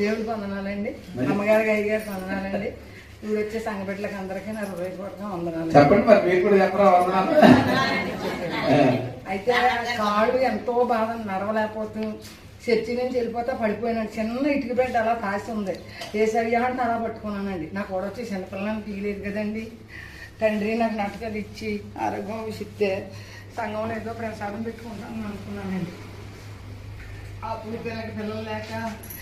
దేవుడి వందనాలండి. అమ్మగారికి అయ్యగారికి వందనాలండి. ఇప్పుడు వచ్చే సంఘబిడ్డలకు అందరికీ నా హృదయపూర్వకంగా వందనాలు చెప్పండి మరి మీరు కూడా చెప్పరా వందనాలు? అయితే కాళ్ళు ఎంతో బాధ నడవలేకపోతూ చర్చి నుంచి వెళ్ళిపోతే పడిపోయినాడు. చిన్న ఇటుక బెడ్ అలా తాసి ఉంది. ఏసయ్యా అంటే అలా పట్టుకున్నానండి. నాకు కూడా వచ్చి చిన్నపిల్లలని తీయలేదు కదండి. తండ్రి నాకు నటకలు ఇచ్చి ఆరోగ్యం ఇస్తే సంఘంలో ఏదో ప్రసాదం పెట్టుకుంటాను అనుకున్నానండి. అప్పుడు పిల్లకి పిల్లలు లేక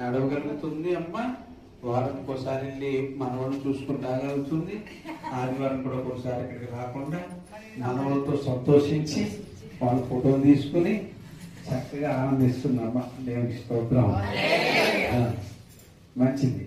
నడవగలుగుతుంది అమ్మ. వారానికి ఒకసారి వెళ్ళి మనవాళ్ళు చూసుకుని రాగలుగుతుంది. ఆదివారం కూడా ఒకసారి ఇక్కడికి రాకుండా మనవాళ్ళతో సంతోషించి వాళ్ళ ఫోటో తీసుకుని చక్కగా ఆనందిస్తుందమ్మా దేవునికి స్తోత్రం. మంచిది.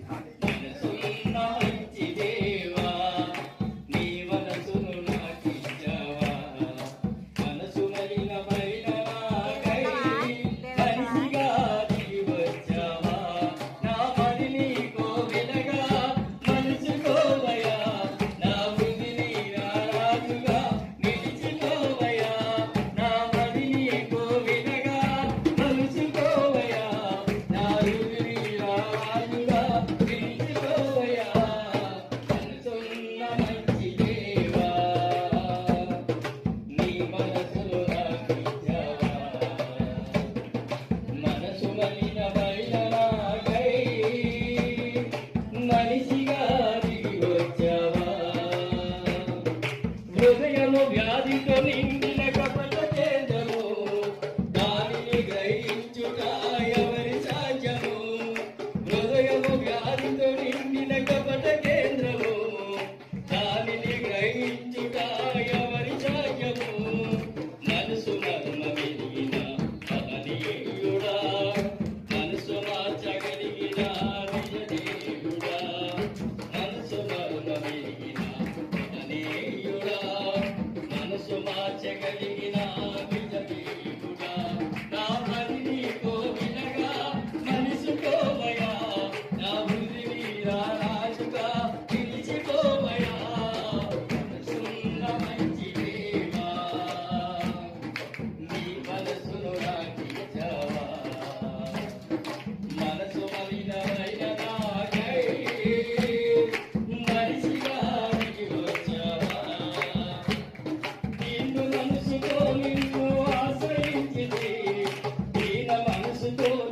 మనసుతో నీ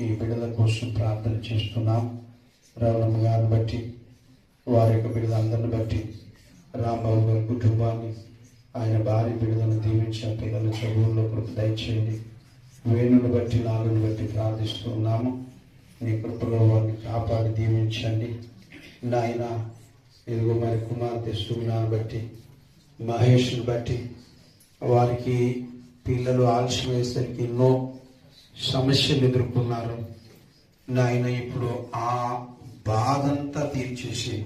ఈ బిడ్డల కోసం ప్రార్థన చేస్తున్నాం. రవణమ్మ గారిని బట్టి వారి యొక్క బిడ్డలందరిని బట్టి రాంబాబు గారి కుటుంబాన్ని ఆయన భార్య బిడ్డలను దీవించిన పిల్లల చదువుల్లో కృప దయచేయండి. వేణుని బట్టి నాలుగుని బట్టి ప్రార్థిస్తున్నాము నీ కృపలో వారిని కాపాడి దీవించండి. నాయన ఇదిగో మరి కుమార్తె సుగుణాన్ని బట్టి మహేష్ని బట్టి వారికి పిల్లలు ఆలస్యం వేసరికి ఎన్నో సమస్యలు ఎదుర్కొన్నారు నాయన ఇప్పుడు ఆ బాధంతా తీర్చేసి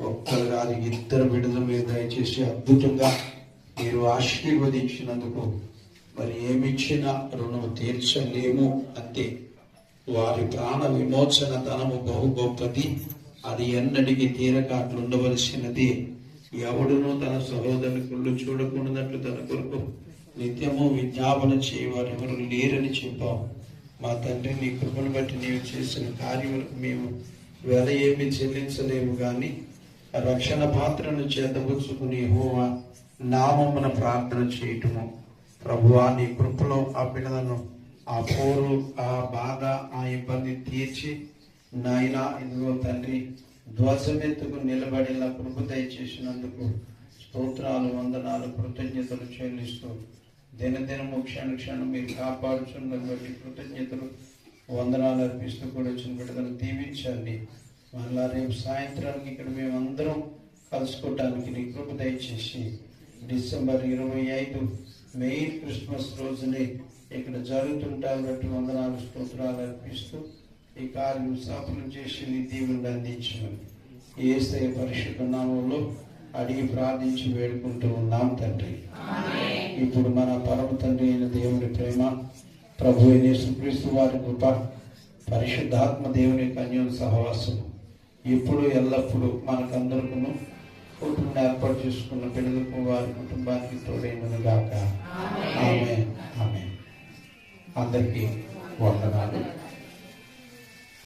ఒక్కరు కాదు ఇద్దరు బిడ్డల మీద దయచేసి అద్భుతంగా మీరు ఆశీర్వదించినందుకు మరి ఏమిచ్చినా రుణం తీర్చలేము అంతే. వారి ప్రాణ విమోచన ధనము బహు గొప్పది. అది ఎన్నటికీ తీరక అట్లుండవలసినది ఎవడునూ తన సహోదరుకుళ్ళు చూడకుండా తన కొరకు నిత్యము విజ్ఞాపన చేయవారు ఎవరు లేరని చెప్పాం మా తండ్రి నీ కృపను బట్టి నీవు చేసిన కార్యములకు మేము వెల ఏమి చెల్లించలేము కానీ రక్షణ పాత్రను చేతబుచ్చుకుని హోవా నామమున ప్రార్థన చేయటము. ప్రభువా నీ కృపలో ఆ పిల్లలను ఆ పోరు ఆ బాధ ఆ ఇబ్బంది తీర్చి నాయన ఇదిగో తండ్రి ధ్వజమెత్తుకు నిలబడేలా కృప దయచేసినందుకు స్తోత్రాలు వందనాలు కృతజ్ఞతలు చెల్లిస్తూ దినదినము క్షణ క్షణం మీరు కాపాడుచున్న బట్టి కృతజ్ఞతలు వందనాలు అర్పిస్తూ కూడా వచ్చిన బిడ్డలను దీవించండి. మళ్ళా రేపు సాయంత్రానికి ఇక్కడ మేమందరం కలుసుకోవటానికి నీ కృప దయచేసి డిసెంబర్ ఇరవై ఐదు మెయిన్ క్రిస్మస్ రోజునే ఇక్కడ జరుగుతుంటారు బట్టి వందనాలు స్తోత్రాలు అర్పిస్తూ ఈ కార్యం సఫలం చేసి నీ దీవుని అందించమని ఏసే పరిశుద్ధ నామంలో అడిగి ప్రార్థించి వేడుకుంటూ ఉన్నాం తండ్రి. ఇప్పుడు మన పరమ తండ్రి అయిన దేవుని ప్రేమ ప్రభు అయిన యేసుక్రీస్తు వారి కృప పరిశుద్ధాత్మ దేవుని కన్యం సహవాసం ఇప్పుడు ఎల్లప్పుడూ మనకందరికను కుటుంబం ఏర్పాటు చేసుకున్న బిడ్డలకు వారి కుటుంబానికి తోడైనను గాక. ఆమె ఆమె అందరికీ వందనాలు.